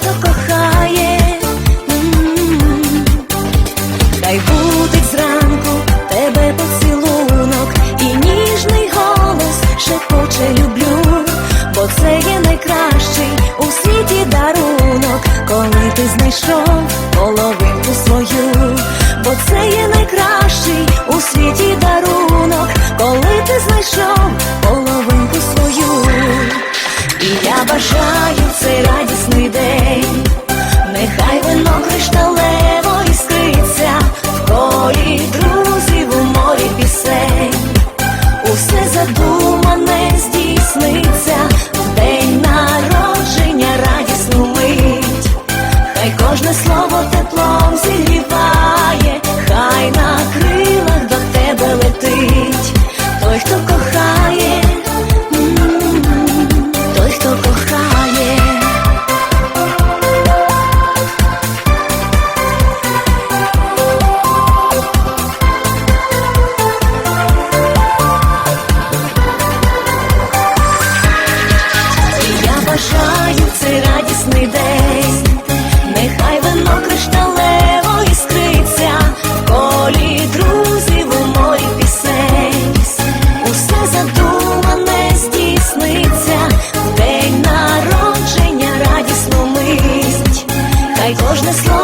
хто кохає. Хай будить зранку тебе поцілунок і ніжний голос шепоче люблю, бо це є найкращий у світі дарунок, коли ти знайшов половинку свою, бо це є найкращий у світі дарунок, коли ти знайшов половинку свою, і я бажаю кожне слово теплом зігріває, хай на крилах до тебе летить. Той, хто кохає, той, хто кохає. Я бажаю цей радісний день, хай кожне слово.